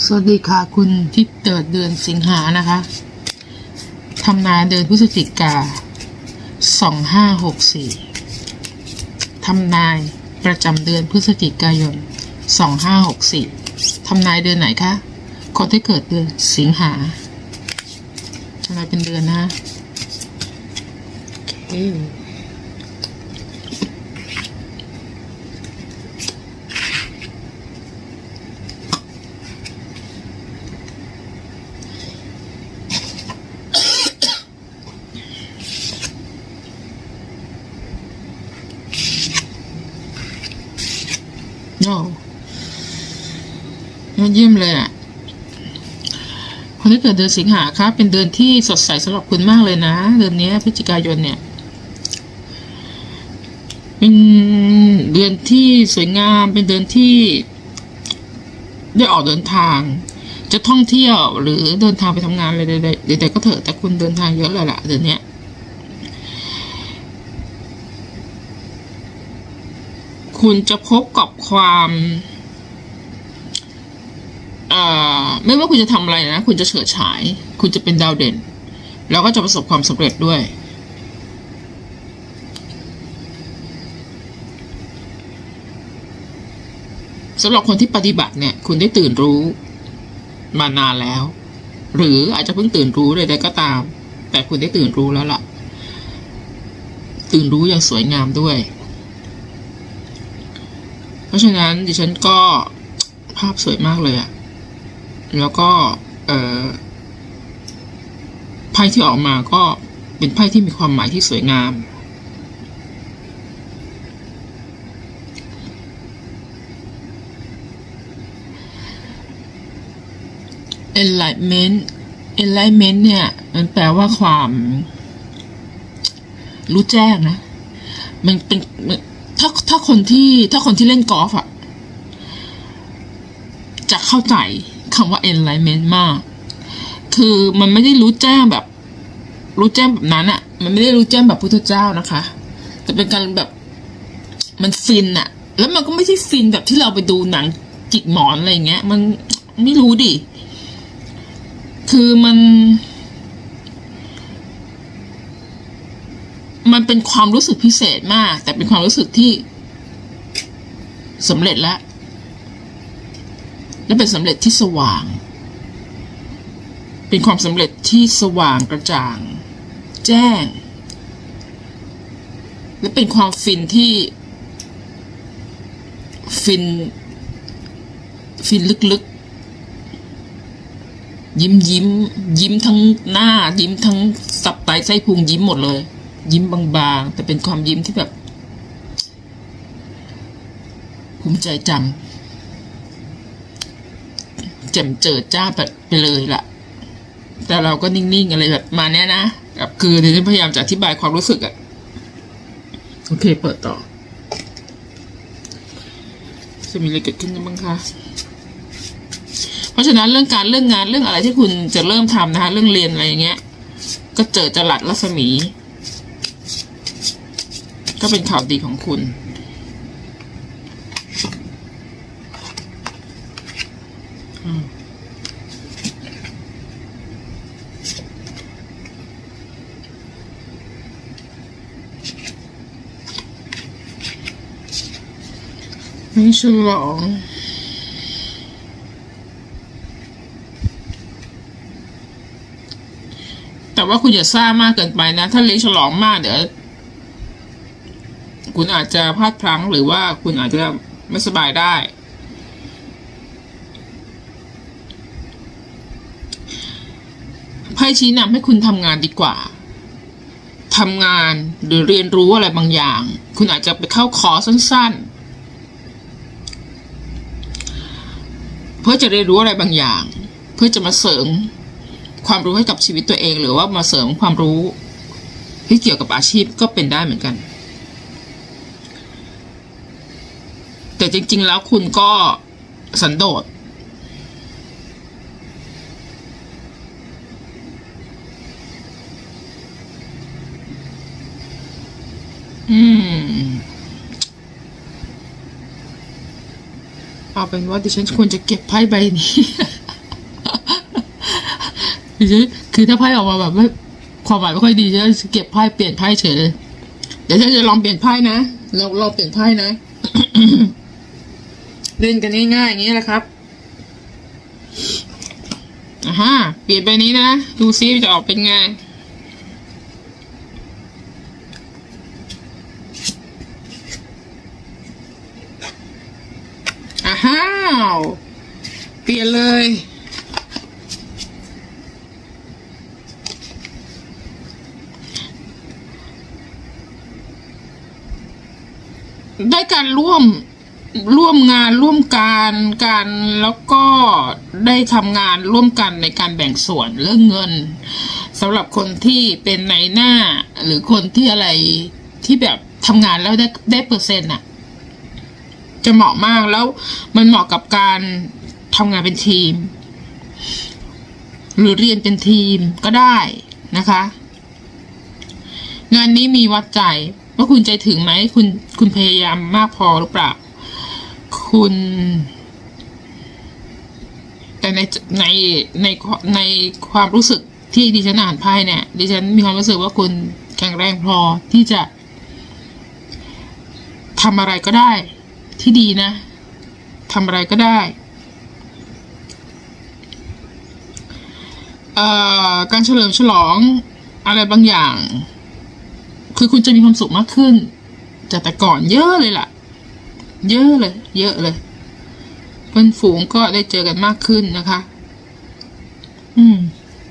สวัสดีค่ะคุณที่เกิดเดือนสิงหานะคะทำนายเดือนพฤศจิกาสองห้าหกสี่ทำนายประจำเดือนพฤศจิกายนสองห้าหกสี่ทำนายเดือนไหนคะคนที่เกิดเดือนสิงหาทำนายเป็นเดือนนะโอเค โอ้ยอดเยี่ยมเลยอะคนที่เกิดเดือนสิงหาครับเป็นเดือนที่สดใสสำหรับคุณมากเลยนะ เดือนนี้พฤศจิกายนเนี่ย เป็นเดือนที่สวยงามเป็นเดือนที่ได้ออกเดินทาง จะท่องเที่ยวหรือเดินทางไปทำงานอะไรใดๆใดๆก็เถอะแต่คุณเดินทางเยอะเลยล่ะเดือนนี้ คุณจะพบกับความเอ่อไม่ว่าคุณจะทำอะไรนะ คุณจะเฉิดฉาย คุณจะเป็นดาวเด่น แล้วก็จะประสบความสำเร็จด้วย สำหรับคนที่ปฏิบัติเนี่ย คุณได้ตื่นรู้มานานแล้ว หรืออาจจะเพิ่งตื่นรู้ใดๆก็ตาม แต่คุณได้ตื่นรู้แล้วล่ะ ตื่นรู้อย่างสวยงามด้วย เพราะฉะนั้นดิฉันก็ภาพสวยมากเลยอะแล้วก็เออไพ่ที่ออกมาก็เป็นไพ่ที่มีความหมายที่สวยงาม enlightenment enlightenment เนี่ย มันแปลว่าความ รู้แจ้งนะ มันเป็น ถ้าถ้าคนที่ถ้าคนที่เล่นกอล์ฟอะจะเข้าใจคำว่า enlightenment มาก คือมันไม่ได้รู้แจ้งแบบ รู้แจ้งแบบนั้นอะมันไม่ได้รู้แจ้งแบบพุทธเจ้านะคะ แต่เป็นการแบบมันฟินอะแล้วมันก็ไม่ใช่ฟินแบบที่เราไปดูหนังจิกหมอนอะไรเงี้ย มันไม่รู้ดิ คือมัน มันเป็นความรู้สึกพิเศษมาก แต่เป็นความรู้สึกที่สำเร็จแล้ว และเป็นสำเร็จที่สว่าง เป็นความสำเร็จที่สว่างกระจ่าง แจ้ง และเป็นความฟินที่ ฟิน ฟินลึกๆยิ้มยิ้ม ยิ้มทั้งหน้า ยิ้มทั้งสับไตไส้พุงยิ้มหมดเลย ยิ้มบางๆ แต่เป็นความยิ้มที่แบบภูมิใจจังแจ่มเจิดจ้าแบบไปเลยล่ะ แต่เราก็นิ่งๆอะไรแบบมาเนี้ยนะแบบคือเดี๋ยวพยายามจะอธิบายความรู้สึกอะโอเค เปิดต่อ จะมีอะไรเกิดขึ้นบ้างคะเพราะฉะนั้นเรื่องการเรื่องงานเรื่องอะไรที่คุณจะเริ่มทำนะคะ เรื่องเรียนอะไรอย่างเงี้ย ก็เจอจรัสรัศมี ก็เป็นข่าวดีของคุณมไม่ฉลองแต่ว่าคุณอย่าซ่ามากเกินไปนะ ถ้าเลี้ยงฉลองมากเดี๋ยว คุณอาจจะพลาดพลั้งหรือว่าคุณอาจจะไม่สบายได้ ไพ่ชี้นำให้คุณทำงานดีกว่าทำงานหรือเรียนรู้อะไรบางอย่าง คุณอาจจะไปเข้าคอร์สสั้น ๆ เพื่อจะเรียนรู้อะไรบางอย่าง เพื่อจะมาเสริมความรู้ให้กับชีวิตตัวเอง หรือว่ามาเสริมความรู้ที่เกี่ยวกับอาชีพก็เป็นได้เหมือนกัน แต่จริง ๆ แล้วคุณก็สันโดษอืม เอาเป็นว่าดิฉันควรจะเก็บไพ่ใบนี้คือคือถ้าไพ่ออกมาแบบไม่ความหมายไม่ค่อยดีจะเก็บไพ่เปลี่ยนไพ่เฉยเลย เดี๋ยวฉันจะลองเปลี่ยนไพ่นะ เราเราเปลี่ยนไพ่นะ เล่นกันง่ายๆอย่างนี้แหละครับอ่าฮะเปลี่ยนไปนี้นะ ดูซิจะออกเป็นไงอ้าวเปลี่ยนเลยได้การร่วม ร่วมงานร่วมการการแล้วก็ได้ทำงานร่วมกันในการแบ่งส่วนเรื่องเงินสำหรับคนที่เป็นในหน้า หรือคนที่อะไรที่แบบทำงานแล้วได้ได้เปอร์เซ็นต์อะจะเหมาะมากแล้วมันเหมาะกับการทำงานเป็นทีม หรือเรียนเป็นทีมก็ได้นะคะ งานนี้มีวัดใจว่าคุณใจถึงไหมคุณคุณพยายามมากพอหรือเปล่า คุณ แต่ในในในในความรู้สึกที่ดิฉันอ่านไพ่เนี่ย ดิฉันมีความรู้สึกว่าคุณแข็งแรงพอที่จะทำอะไรก็ได้ ที่ดีนะทำอะไรก็ได้การเฉลิมฉลองอะไรบางอย่าง คือคุณจะมีความสุขมากขึ้นจากแต่ก่อนเยอะเลยล่ะ เยอะเลย เยอะเลยเพื่อนฝูงก็ได้เจอกันมากขึ้นนะคะ อืม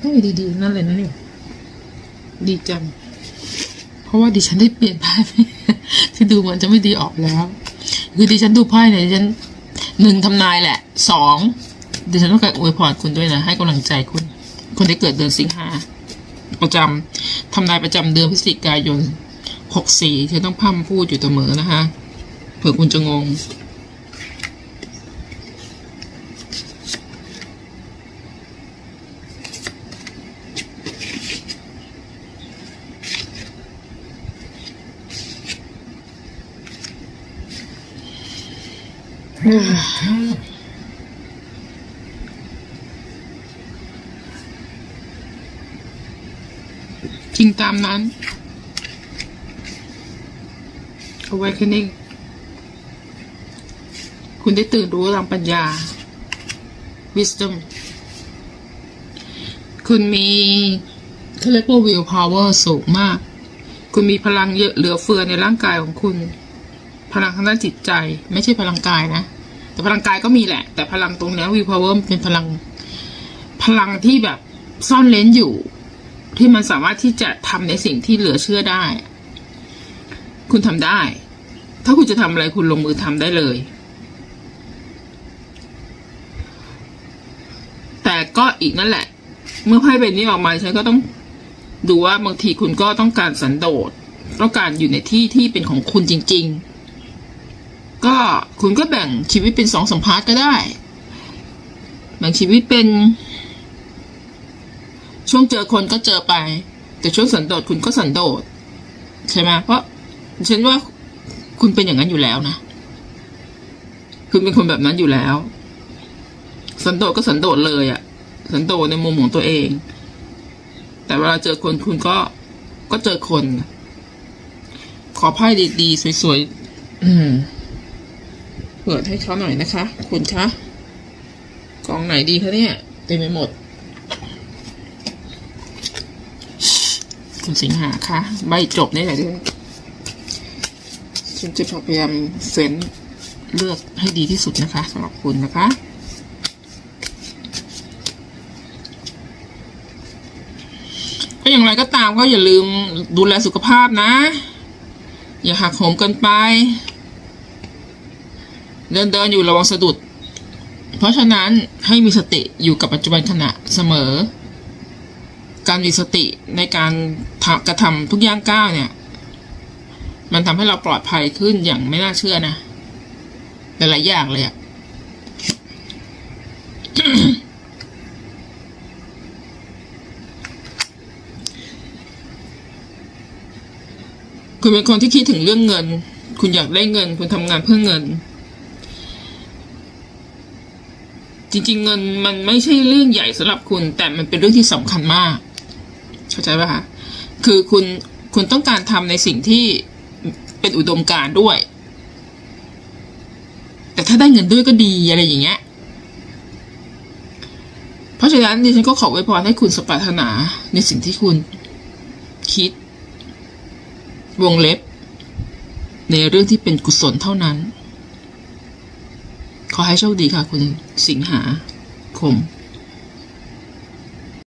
ได้ดีๆ นั่นเลยนะเนี่ย ดีจัง เพราะว่าดิฉันได้เปลี่ยนไพ่ที่ดูเหมือนจะไม่ดีออกแล้ว คือดิฉันดูไพ่เนี่ยดิฉันหนึ่งทำนายแหละ สองดิฉันต้องการอวยพรคุณด้วยนะ ให้กำลังใจคุณ คนที่เกิดเดือนสิงหาประจำทำนายประจำเดือนพฤศจิกายนหกสี่ฉันต้องพร่ำพูดอยู่เสมอนะคะ เผื่อคุณจะงง จริงตามนั้น awakening คุ คุณได้ตื่นรู้ทางปัญญา wisdom คุณมีเขาเรียกว่า will power สูงมาก คุณมีพลังเยอะเหลือเฟือในร่างกายของคุณ พลังทางด้านจิตใจ ไม่ใช่พลังกายนะ แต่พลังกายก็มีแหละ แต่พลังตรงนี้ will power เป็นพลัง พลังที่แบบซ่อนเลนอยู่ ที่มันสามารถที่จะทำในสิ่งที่เหลือเชื่อได้ คุณทำได้ ถ้าคุณจะทำอะไรคุณลงมือทำได้เลย แต่ ก็อีกนั่นแหละ เมื่อไพ่ใบนี้ออกมาฉันก็ต้องดูว่าบางทีคุณก็ต้องการสันโดษต้องการอยู่ในที่ที่เป็นของคุณจริง ๆ ก็คุณก็แบ่งชีวิตเป็นสองสัมพาร์ก็ได้ แบ่งชีวิตเป็น ช่วงเจอคนก็เจอไป แต่ช่วงสันโดษคุณก็สันโดษใช่ไหมเพราะฉันว่าคุณเป็นอย่างนั้นอยู่แล้วนะ คุณเป็นคนแบบนั้นอยู่แล้ว สันโดษก็สันโดษเลยอะ สันโดษในมุมของตัวเอง แต่เวลาเจอคนคุณก็ก็เจอคน ขอไพ่ดีๆสวยๆอืมเปิดให้เขาหน่อยนะคะ คุณคะกองไหนดีคะเนี่ยเต็มไปหมด คุณสิงหาคะใบจบนี่แหละที่ฉันจะพยายามเฟ้นเลือกให้ดีที่สุดนะคะสำหรับคุณนะคะ ก็อย่างไรก็ตามก็อย่าลืมดูแลสุขภาพนะ อย่าหักโหมเกินไป เดินเดินอยู่ระวังสะดุด เพราะฉะนั้นให้มีสติอยู่กับปัจจุบันขณะเสมอ การมีสติในการกระทำทุกย่างก้าวเนี่ย มันทำให้เราปลอดภัยขึ้นอย่างไม่น่าเชื่อนะหลายๆอย่างเลยอะ คุณเป็นคนที่คิดถึงเรื่องเงิน คุณอยากได้เงิน คุณทำงานเพื่อเงิน จริง ๆ เงินมันไม่ใช่เรื่องใหญ่สำหรับคุณ แต่มันเป็นเรื่องที่สำคัญมาก เข้าใจป่ะคะคือคุณคุณต้องการทำในสิ่งที่เป็นอุดมการด้วย แต่ถ้าได้เงินด้วยก็ดีอะไรอย่างเงี้ยเพราะฉะนั้นดิฉันก็ขอไว้พรให้คุณสปรารถนาในสิ่งที่คุณคิด วงเล็บ ในเรื่องที่เป็นกุศลเท่านั้น ขอให้โชคดีค่ะคุณสิงหาคม